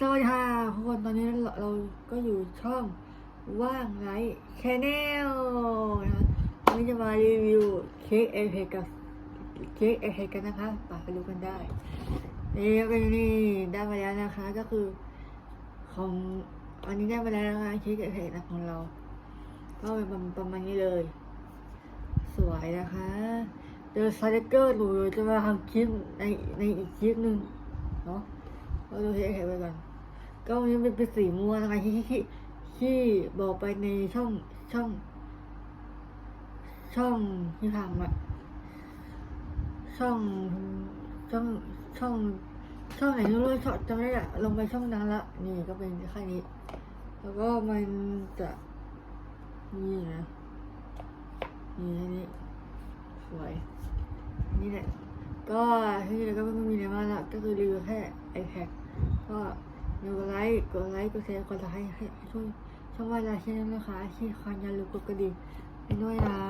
สวัสดีค่ะทุกคนตอนนี้เราเราก็อยู่ช่องว่างไลท์แชนแนลนะคะวันนี้จะมารีวิวเค้กเอเพกับเค้กเอเพกันนะคะไปไปดูกันได้นี่เป็นนี่ได้มาแล้วนะคะ ก็คือของอันนี้ได้มาแล้วนะคะเค้กเอเพนะของเรา ก็เป็นประประมาณนี้เลย สวยนะคะเดอะซาร์เกอร์หนูจะมาทำคลิปในในอีกคลิปหนึ่งเนาะเราดูเทคไป ก็วันนี้เป็นเป็นสีม่วงนะคะที่ที่ที่บอกไปในช่องช่อง ช่องที่ทำอะช่อง ช่องช่องช่องไหนไม่รู้ช่องจำไม่ได้อะลงไปช่องนั้นละนี่ก็เป็นแค่นี้ แล้วก็มันจะนี่นะนี่แค่นี้สวย นี่แหละ ก็ที่นี่ก็ไม่มีอะไรมากละก็คือรีวิวแค่ iPad ก็ อย่าลืมไลค์กดไลค์กดแชร์กดไลค์ให้ให้ให้ช่วยช่องว่าลาช่องนะคะที่คอนยาลืมกดกระดิ่งด้วยนะ